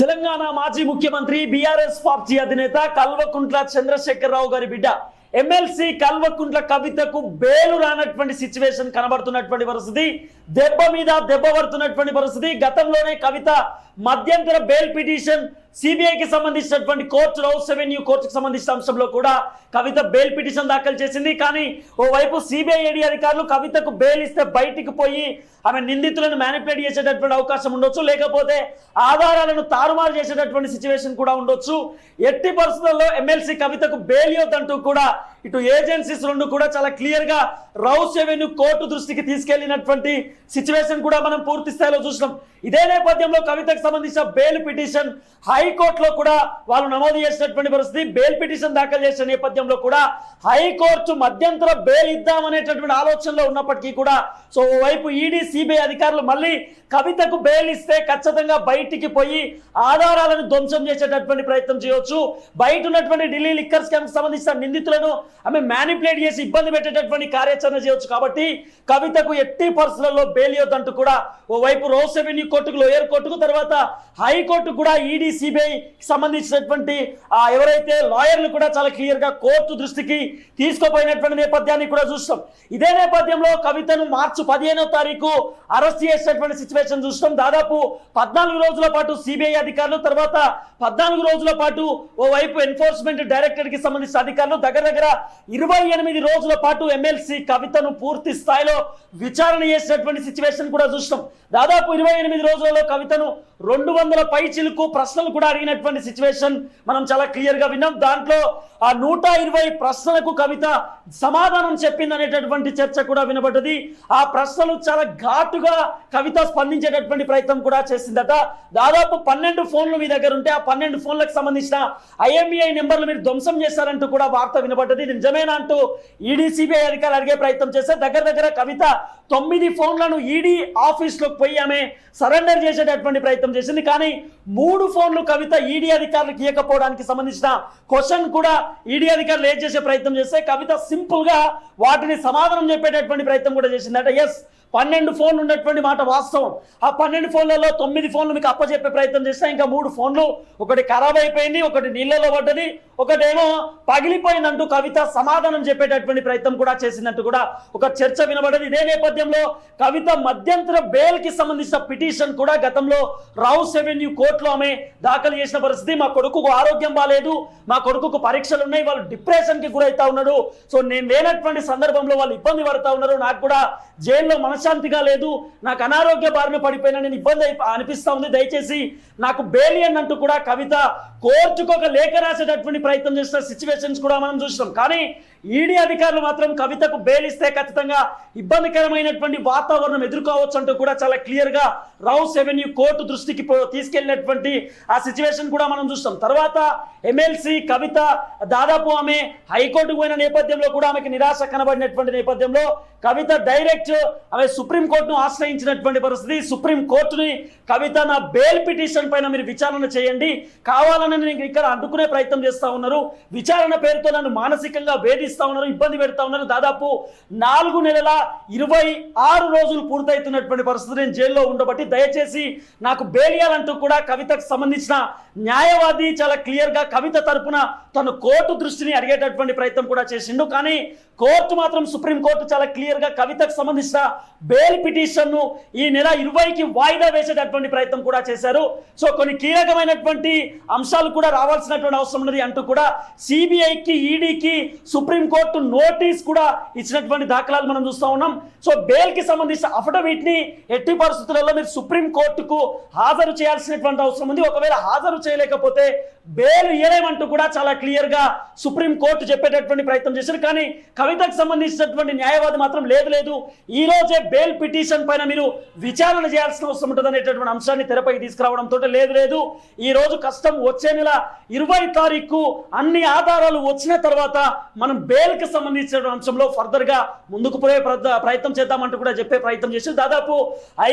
తెలంగాణ మాజీ ముఖ్యమంత్రి BRS party అధినేత కల్వకుంట్ల చంద్రశేఖరరావు గారి బిడ్డ. ఎమ్మెల్సీ కల్వకుంట్ల కవితకు బేలు రానటువంటి సిచ్యువేషన్ కనబడుతున్నటువంటి పరిస్థితి. దెబ్బ మీద దెబ్బ పడుతున్నటువంటి పరిస్థితి. గతంలోనే కవిత మధ్యంతర బెయిల్ పిటిషన్ సిబిఐకి సంబంధించినటువంటి కోర్టు రౌస్ రెవెన్యూ కోర్టుకు సంబంధించిన అంశంలో కూడా కవిత బెయిల్ పిటిషన్ దాఖలు చేసింది. కానీ ఓవైపు సిబిఐ ఏడి అధికారులు కవితకు బెయిల్ ఇస్తే బయటికి పోయి ఆమె నిందితులను మ్యానిపులేట్ చేసేటటువంటి అవకాశం ఉండొచ్చు. లేకపోతే ఆధారాలను తారుమారు చేసేటటువంటి సిచ్యువేషన్ కూడా ఉండొచ్చు. ఎట్టి పరిస్థితుల్లో ఎమ్మెల్సీ కవితకు బెయిల్ ఇవ్వద్దంటూ కూడా ఇటు ఏజెన్సీస్ రెండు కూడా చాలా క్లియర్గా రౌస్ ఎవెన్యూ కోర్టు దృష్టికి తీసుకెళ్ళినటువంటి సిచ్యువేషన్ కూడా మనం పూర్తి స్థాయిలో చూసినాం. ఇదే నేపథ్యంలో కవితకు సంబంధించిన బెయిల్ పిటిషన్ హైకోర్టులో కూడా వాళ్ళు నమోదు చేసినటువంటి పరిస్థితి. బెయిల్ పిటిషన్ దాఖలు చేసిన నేపథ్యంలో కూడా హైకోర్టు మధ్యంతర బెయిల్ ఇద్దామనేటటువంటి ఆలోచనలో ఉన్నప్పటికీ కూడా సో ఓవైపు ఈడీ సిబిఐ అధికారులు మళ్ళీ కవితకు బెయిల్ ఇస్తే ఖచ్చితంగా బయటికి పోయి ఆధారాలను ధ్వంసం చేసేటటువంటి ప్రయత్నం చేయొచ్చు. బయట ఉన్నటువంటి ఢిల్లీ లిక్కర్ స్కామ్ సంబంధించిన నిందితులను ఆమె మ్యానిపులేట్ చేసి ఇబ్బంది పెట్టేటటువంటి కార్యాచరణ చేయొచ్చు కాబట్టి కవితకు ఎట్టి పర్సులలో బెయిల్ కూడా ఓవైపు రోస్ రెవెన్యూ కోర్టుకు లోయర్ కోర్టుకు తర్వాత హైకోర్టు కూడా ఈడీ సిబిఐ సంబంధించినటువంటి ఆ, ఎవరైతే లాయర్లు కూడా చాలా క్లియర్గా కోర్టు దృష్టికి తీసుకుపోయినటువంటి నేపథ్యాన్ని కూడా చూస్తాం. ఇదే నేపథ్యంలో కవితను మార్చి పదిహేనో తారీఖు అరెస్ట్ చేసినటువంటి సిచ్యువేషన్ చూస్తాం. దాదాపు పద్నాలుగు రోజుల పాటు సిబిఐ అధికారులు తర్వాత పద్నాలుగు రోజుల పాటు ఓవైపు ఎన్ఫోర్స్మెంట్ డైరెక్టర్కి సంబంధించిన అధికారులు దగ్గర దగ్గర ఇరవై ఎనిమిది రోజుల పాటు ఎమ్మెల్సీ కవితను పూర్తి స్థాయిలో విచారణ చేసినటువంటి సిచ్యువేషన్ కూడా చూస్తాం దాదాపు ఇరవై ఎనిమిది రోజులలో కవితను రెండు వందల పై చిలుకు ప్రశ్నలు కూడా అడిగినటువంటి సిచ్యువేషన్ మనం చాలా క్లియర్గా విన్నాం. దాంట్లో ఆ నూట ఇరవై ప్రశ్నలకు కవిత సమాధానం చెప్పింది అనేటటువంటి చర్చ కూడా వినబడ్డది. ఆ ప్రశ్నలు చాలా ఘాటుగా కవిత స్పందించేటటువంటి ప్రయత్నం కూడా చేసిందట. దాదాపు పన్నెండు ఫోన్లు మీ దగ్గర ఉంటే ఆ పన్నెండు ఫోన్లకు సంబంధించిన ఐఎంఈఐ నెంబర్లు మీరు ధ్వంసం చేశారంటూ కూడా వార్త వినబడ్డది. నిజమేనా అంటూ ఈడీ సిబిఐ అధికారులు అడిగే ప్రయత్నం చేస్తే దగ్గర దగ్గర కవిత తొమ్మిది ఫోన్లను ఈడీ ఆఫీస్లోకి పోయి ఆమె సరెండర్ చేసేటటువంటి ప్రయత్నం చేసింది. కానీ మూడు ఫోన్లు కవిత ఈడీ అధికారులకు ఇవ్వకపోవడానికి సంబంధించిన క్వశ్చన్ కూడా ఈడీ అధికారులు ఏం చేసే ప్రయత్నం చేస్తే కవిత సింపుల్గా వాటిని సమాధానం చెప్పేటటువంటి ప్రయత్నం కూడా చేసిందట. ఎస్ పన్నెండు ఫోన్లు ఉన్నటువంటి మాట వాస్తవం. ఆ పన్నెండు ఫోన్లలో తొమ్మిది ఫోన్లు మీకు అప్పచెప్పే ప్రయత్నం చేస్తే ఇంకా మూడు ఫోన్లు. ఒకటి ఖరాబ్ అయిపోయింది ఒకటి నీళ్ళలో పడ్డది ఒకటేమో పగిలిపోయిందంటూ కవిత సమాధానం చెప్పేటటువంటి ప్రయత్నం కూడా చేసిందంటూ కూడా ఒక చర్చ వినబడదు. ఇదే నేపథ్యంలో కవిత మధ్యంతర బెయిల్కి సంబంధించిన పిటిషన్ కూడా గతంలో రౌస్ ఎవెన్యూ కోర్టులో ఆమె దాఖలు చేసిన పరిస్థితి. మా కొడుకుకు ఆరోగ్యం బాగాలేదు మా కొడుకుకు పరీక్షలు ఉన్నాయి వాళ్ళు డిప్రెషన్కి గురవుతా ఉన్నాడు. సో నేను లేనటువంటి సందర్భంలో వాళ్ళు ఇబ్బంది పడతా ఉన్నారు. నాకు కూడా జైల్లో మనసు మనశ్శాంతిగా లేదు నాకు అనారోగ్య బారిన పడిపోయినా నేను ఇబ్బంది అనిపిస్తూ ఉంది. దయచేసి నాకు బేలియన్ అంటూ కూడా కవిత కోర్టుకు ఒక లేఖ రాసేటటువంటి ప్రయత్నం చేసిన సిచ్యువేషన్స్ కూడా మనం చూసినాం. కానీ ఈడీ అధికారులు మాత్రం కవితకు బెయిల్ ఇస్తే ఖచ్చితంగా ఇబ్బందికరమైనటువంటి వాతావరణం ఎదుర్కోవచ్చు అంటూ కూడా చాలా క్లియర్గా రౌస్ రెవెన్యూ కోర్టు దృష్టికి పో- తీసుకెళ్ళినటువంటి ఆ సిచ్యువేషన్ కూడా మనం చూస్తాం. తర్వాత ఎమ్మెల్సీ కవిత దాదాపు ఆమె హైకోర్టుకు పోయిన నేపథ్యంలో కూడా ఆమెకి నిరాశ కనబడినటువంటి నేపథ్యంలో కవిత డైరెక్ట్ ఆమె సుప్రీం కోర్టును ఆశ్రయించినటువంటి పరిస్థితి సుప్రీం కోర్టుని కవిత నా బెయిల్ పిటిషన్ పైన మీరు విచారణ చేయండి. కావాలని నేను ఇక్కడ అడ్డుకునే ప్రయత్నం చేస్తూ ఉన్నారు. విచారణ పేరుతో నన్ను మానసికంగా వేధిస్తూ ఉన్నారు ఇబ్బంది పెడతా ఉన్నారు. దాదాపు నాలుగు నెలల ఇరవై ఆరు రోజులు పూర్తవుతున్నటువంటి పరిస్థితి నేను జైల్లో ఉండబట్టి దయచేసి నాకు బేలియాలంటూ కూడా కవితకు సంబంధించిన న్యాయవాది చాలా క్లియర్గా కవిత తరపున తను కోర్టు దృష్టిని అడిగేటటువంటి ప్రయత్నం కూడా చేసిండు. కానీ కోర్టు మాత్రం సుప్రీం కోర్టు చాలా క్లియర్గా కవితకు సంబంధించిన బెయిల్ పిటిషన్ను ఈ నెల ఇరవైకి వాయిదా వేసేటటువంటి ప్రయత్నం కూడా చేశారు. సో కొన్ని కీలకమైనటువంటి అంశాలు కూడా రావాల్సినటువంటి అవసరం ఉన్నది అంటూ కూడా సిబిఐకి ఈడీకి సుప్రీం కోర్టు నోటీస్ కూడా ఇచ్చినటువంటి దాఖలాలు మనం చూస్తా ఉన్నాం. సో బెయిల్కి సంబంధించిన అఫిడవిట్ని ఎట్టి పరిస్థితులలో మీరు సుప్రీంకోర్టుకు హాజరు చేయాల్సినటువంటి అవసరం ఉంది. ఒకవేళ హాజరు చేయలేకపోతే బెయిల్ ఇవ్వలేమంటూ కూడా చాలా క్లియర్గా సుప్రీం కోర్టు చెప్పేటటువంటి ప్రయత్నం చేశారు. కానీ కవితకు సంబంధించినటువంటి న్యాయవాది మాత్రం లేదు లేదు. ఈ రోజే బెయిల్ పిటిషన్ పైన మీరు విచారణ చేయాల్సిన అవసరం ఉంటుంది అనేటటువంటి అంశాన్ని తెరపైకి తీసుకురావడంతో లేదు లేదు. ఈ రోజు కష్టం వచ్చే నెల ఇరవై తారీఖు అన్ని ఆధారాలు వచ్చిన తర్వాత మనం బెయిల్కి సంబంధించిన అంశంలో ఫర్దర్గా ముందుకు పోయే ప్రయత్నం చేద్దామంటూ కూడా చెప్పే ప్రయత్నం చేశారు. దాదాపు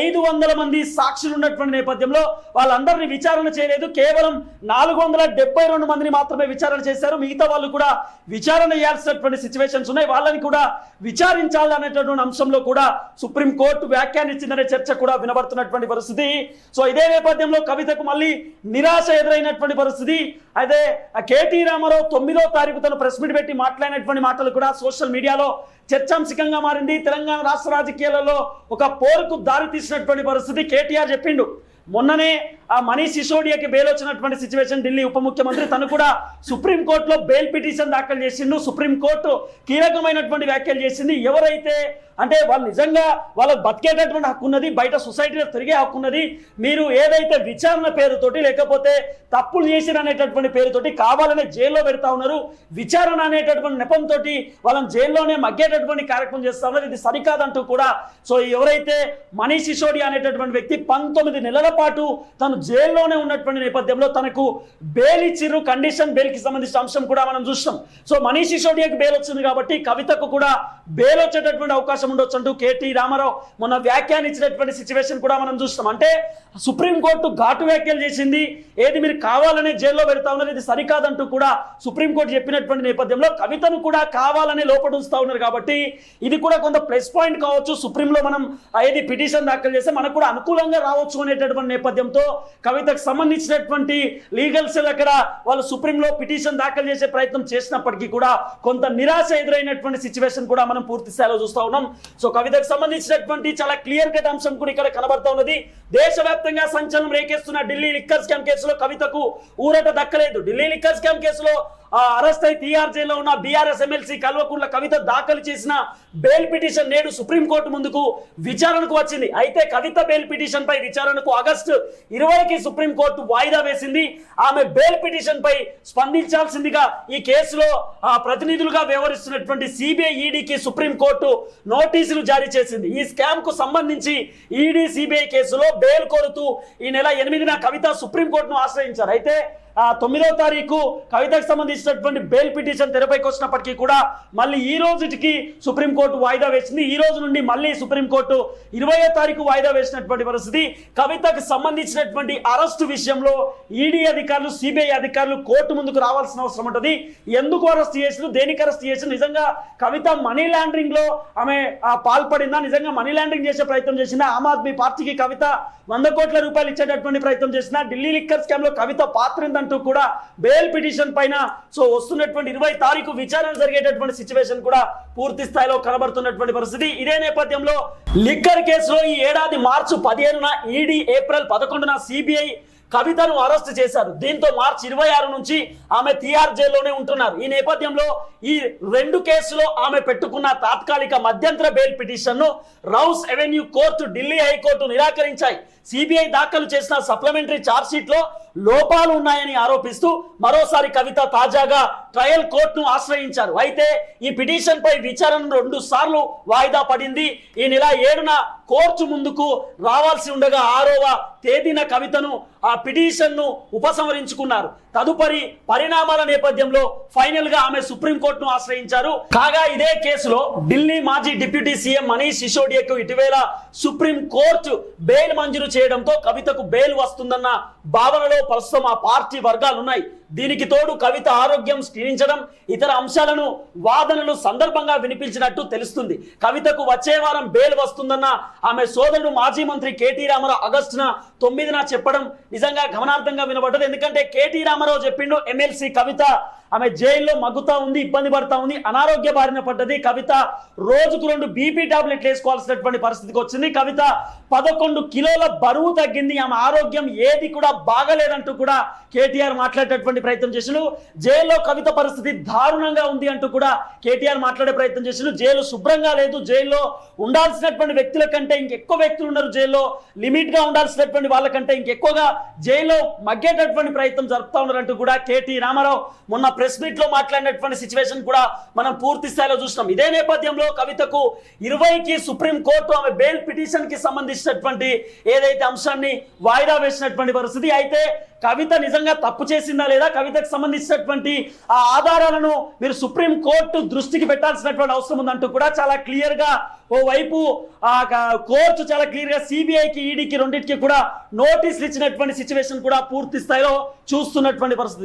ఐదు వందల మంది సాక్షులు ఉన్నటువంటి నేపథ్యంలో వాళ్ళందరినీ విచారణ చేయలేదు. కేవలం నాలుగు వందల డెబ్బై రెండు మందిని మాత్రమే విచారణ చేశారు. మిగతా వాళ్ళు కూడా విచారణ చేయాల్సినటువంటి సిచ్యువేషన్స్ ఉన్నాయి. వాళ్ళని కూడా విచారించాలి అనేటటువంటి అంశంలో కూడా సుప్రీంకోర్టు వ్యాఖ్యానించిందనే చర్చ కూడా వినబడుతున్నటువంటి పరిస్థితి. సో ఇదే నేపథ్యంలో కవితకు మళ్ళీ నిరాశ ఎదురైనటువంటి పరిస్థితి. అదే ఆ కేటీ రామారావు తొమ్మిదో తారీఖు తను ప్రెస్ మీట్ పెట్టి మాట్లాడినటువంటి మాటలు కూడా సోషల్ మీడియాలో చర్చాంశకంగా మారింది. తెలంగాణ రాష్ట్ర రాజకీయాలలో ఒక పోరుకు దారి తీసినటువంటి పరిస్థితి కేటీఆర్ చెప్పిండు. మొన్ననే ఆ మనీష్ సిసోడియాకి బెయిల్ వచ్చినటువంటి సిచ్యువేషన్ ఢిల్లీ ఉప ముఖ్యమంత్రి తను కూడా సుప్రీంకోర్టులో బెయిల్ పిటిషన్ దాఖలు చేసిండు. సుప్రీంకోర్టు కీలకమైనటువంటి వ్యాఖ్యలు చేసింది. ఎవరైతే అంటే వాళ్ళు నిజంగా వాళ్ళకు బతికేటటువంటి హక్కు ఉన్నది బయట సొసైటీలో తిరిగే హక్కు ఉన్నది మీరు ఏదైతే విచారణ పేరుతోటి లేకపోతే తప్పులు చేసిన అనేటటువంటి పేరుతోటి కావాలనే జైల్లో పెడతా ఉన్నారు. విచారణ అనేటటువంటి నెపంతో వాళ్ళని జైల్లోనే మగ్గేటటువంటి కార్యక్రమం చేస్తా ఉన్నారు. ఇది సరికాదంటూ కూడా. సో ఎవరైతే మనీష్ సిసోడియా అనేటటువంటి వ్యక్తి పంతొమ్మిది నెలల పాటు తను జైల్లోనే ఉన్నటువంటి నేపథ్యంలో తనకు బెయిల్ ఇచ్చిర్రు కండిషన్ బెయిల్కి సంబంధించిన అంశం కూడా మనం చూస్తాం. సో మనీష్ సిసోడియాకి బెయిల్ వచ్చింది కాబట్టి కవితకు కూడా బెయిల్ వచ్చేటటువంటి అవకాశం ఉండొచ్చు అంటూ కేటీ రామారావు మొన్న వ్యాఖ్యానించినటువంటి సిచ్యువేషన్ కూడా మనం చూస్తాం. అంటే సుప్రీంకోర్టు ఘాటు వ్యాఖ్యలు చేసింది ఏది మీరు కావాలనే జైల్లో పెడతా ఉన్నారు ఇది సరికాదంటూ కూడా సుప్రీంకోర్టు చెప్పినటువంటి నేపథ్యంలో కవితను కూడా కావాలనే లోపల ఉంచుతా ఉన్నారు కాబట్టి ఇది కూడా కొంత ప్లస్ పాయింట్ కావచ్చు. సుప్రీంలో మనం ఏది పిటిషన్ దాఖలు చేస్తే మనకు కూడా అనుకూలంగా రావచ్చు అనేటటువంటి నేపథ్యంతో కవితకు సంబంధించినటువంటి లీగల్ సెల్ అక్కడ వాళ్ళు సుప్రీంలో పిటిషన్ దాఖలు చేసే ప్రయత్నం చేసినప్పటికీ కూడా కొంత నిరాశ ఎదురైనటువంటి సిచ్యువేషన్ కూడా మనం పూర్తి స్థాయిలో చూస్తూ ఉన్నాం. సో కవితకు సంబంధించినటువంటి చాలా క్లియర్ కట్ అంశం కూడా ఇక్కడ కనబడుతూ ఉన్నది. దేశవ్యాప్తంగా సంచలనం రేకేస్తున్న ఢిల్లీ లిక్కర్ స్కామ్ కేసులో కవితకు ఊరట దక్కలేదు. ఢిల్లీ లిక్కర్ స్కామ్ కేసులో అరెస్ట్ అయి తీఆర్ జైల్లో ఉన్న బీఆర్ఎస్ ఎమ్మెల్సీ కల్వకుంట్ల కవిత దాఖలు చేసిన బెయిల్ పిటిషన్ నేడు సుప్రీంకోర్టు ముందుకు విచారణకు వచ్చింది. అయితే కవిత బెయిల్ పిటిషన్ పై విచారణకు ఆగస్టు ఇరవైకి సుప్రీంకోర్టు వాయిదా వేసింది. ఆమె బెయిల్ పిటిషన్ పై స్పందించాల్సిందిగా ఈ కేసులో ఆ ప్రతినిధులుగా వ్యవహరిస్తున్నటువంటి సిబిఐ ఈడీకి సుప్రీంకోర్టు నోటీసులు జారీ చేసింది. ఈ స్కామ్కు సంబంధించి ఈడీ సిబిఐ కేసులో బెయిల్ కోరుతూ ఈ నెల ఎనిమిదిన కవిత సుప్రీంకోర్టును ఆశ్రయించారు. అయితే తొమ్మిదో తారీఖు కవితకు సంబంధించినటువంటి బెయిల్ పిటిషన్ తెరపైకి వచ్చినప్పటికీ కూడా మళ్ళీ ఈ రోజుకి సుప్రీంకోర్టు వాయిదా వేసింది. ఈ రోజు నుండి మళ్ళీ సుప్రీంకోర్టు ఇరవయో తారీఖు వాయిదా వేసినటువంటి పరిస్థితి. కవితకు సంబంధించినటువంటి అరెస్టు విషయంలో ఈడీ అధికారులు సిబిఐ అధికారులు కోర్టు ముందుకు రావాల్సిన అవసరం ఉంటుంది. ఎందుకు అరెస్ట్ చేసిన దేనికి అరెస్ట్ చేసిన నిజంగా కవిత మనీ లాండరింగ్లో ఆమె పాల్పడిందా? నిజంగా మనీ లాండరింగ్ చేసే ప్రయత్నం చేసిందా? ఆమ్ ఆద్మీ పార్టీకి కవిత వంద కోట్ల రూపాయలు ఇచ్చేటటువంటి ప్రయత్నం చేసిన ఢిల్లీ లిక్కర్ స్కామ్లో కవిత పాత్రిందంటూ కూడా బెయిల్ పిటిషన్ పైన సో వస్తున్నటువంటి ఇరవై తారీఖు విచారణ జరిగేటటువంటి సిచ్యువేషన్ కూడా పూర్తి స్థాయిలో కనబడుతున్నటువంటి పరిస్థితి. ఇదే నేపథ్యంలో లిక్కర్ కేసులో ఈ ఏడాది మార్చి పదిహేనున ఈడీ ఏప్రిల్ పదకొండున సిబిఐ కవితను అరెస్ట్ చేశారు. దీంతో మార్చి ఇరవై ఆరు నుంచి ఆమె తిహార్ జైల్లోనే ఉంటున్నారు. ఈ నేపథ్యంలో ఈ రెండు కేసులో ఆమె పెట్టుకున్న తాత్కాలిక మధ్యంతర బెయిల్ పిటిషన్ను Rouse Avenue court Delhi high court నిరాకరించాయి. CBI దాఖలు చేసిన సప్లిమెంటరీ ఛార్జ్షీట్లో లోపాలు ఉన్నాయని ఆరోపిస్తూ మరోసారి కవిత తాజాగా ట్రయల్ కోర్టును ఆశ్రయించారు. అయితే ఈ పిటిషన్పై విచారణ రెండు సార్లు వాయిదా పడింది. ఈ నెల ఏడున కోర్టు ముందుకు రావాల్సి ఉండగా ఆరవ తేదీన కవితను ఆ పిటిషన్ను ఉపసంహరించుకున్నారు. తదుపరి పరిణామాల నేపథ్యంలో ఫైనల్గా ఆమె సుప్రీంకోర్టును ఆశ్రయించారు. కాగా ఇదే కేసులో ఢిల్లీ మాజీ డిప్యూటీ సీఎం మనీష్ సిసోడియాకు ఇటీవేళ సుప్రీం కోర్టు బెయిల్ మంజూరు చేయడంతో కవితకు బెయిల్ వస్తుందన్న భావనలో ప్రస్తుతం ఆ పార్టీ వర్గాలున్నాయి. దీనికి తోడు కవిత ఆరోగ్యం క్షీణించడం ఇతర అంశాలను వాదనలు సందర్భంగా వినిపించినట్టు తెలుస్తుంది. కవితకు వచ్చే వారం బెయిల్ వస్తుందన్న ఆమె సోదరుడు మాజీ మంత్రి కేటీ రామారావు ఆగస్టున తొమ్మిదిన చెప్పడం నిజంగా గమనార్థంగా వినబడ్డది. ఎందుకంటే కేటీ రామారావు చెప్పిండు ఎమ్మెల్సీ కవిత ఆమె జైల్లో మగ్గుతా ఉంది ఇబ్బంది పడతా ఉంది అనారోగ్య బారిన పడ్డది. కవిత రోజుకు రెండు బీపీ టాబ్లెట్లు వేసుకోవాల్సినటువంటి పరిస్థితికి వచ్చింది. కవిత పదకొండు కిలోల బరువు తగ్గింది. ఆమె ఆరోగ్యం ఏది కూడా బాగలేదంటూ కూడా కేటీఆర్ మాట్లాడేటటువంటి ప్రయత్నం చేసిండు. జైల్లో కవిత పరిస్థితి దారుణంగా ఉంది అంటూ కూడా కేటీఆర్ మాట్లాడే ప్రయత్నం చేసిండు. జైలు శుభ్రంగా లేదు. జైల్లో ఉండాల్సినటువంటి వ్యక్తుల కంటే ఇంకెక్కువ వ్యక్తులు ఉన్నారు. జైల్లో లిమిట్గా ఉండాల్సినటువంటి వాళ్ళకంటే ఇంకెక్కువగా జైల్లో మగ్గేటటువంటి ప్రయత్నం జరుపుతా ఉన్నారంటూ కూడా కేటీ రామారావు మొన్న ప్రెస్ మీట్లో మాట్లాడినటువంటి సిచ్యువేషన్ కూడా మనం పూర్తి స్థాయిలో చూసినాం. ఇదే నేపథ్యంలో కవితకు ఇరవైకి సుప్రీం కోర్టు ఆమె బెయిల్ పిటిషన్కి సంబంధించినటువంటి ఏదైతే అంశాన్ని వాయిదా వేసినటువంటి పరిస్థితి అయితే కవిత నిజంగా తప్పు చేసిందా లేదా కవితకు సంబంధించినటువంటి ఆ ఆధారాలను మీరు సుప్రీం కోర్టు దృష్టికి పెట్టాల్సినటువంటి అవసరం ఉందంటూ కూడా చాలా క్లియర్గా ఓ వైపు ఆ కోర్టు చాలా క్లియర్గా సిబిఐకి ఈడీకి రెండింటికి కూడా నోటీసులు ఇచ్చినటువంటి సిచ్యువేషన్ కూడా పూర్తి స్థాయిలో చూస్తున్నటువంటి పరిస్థితి.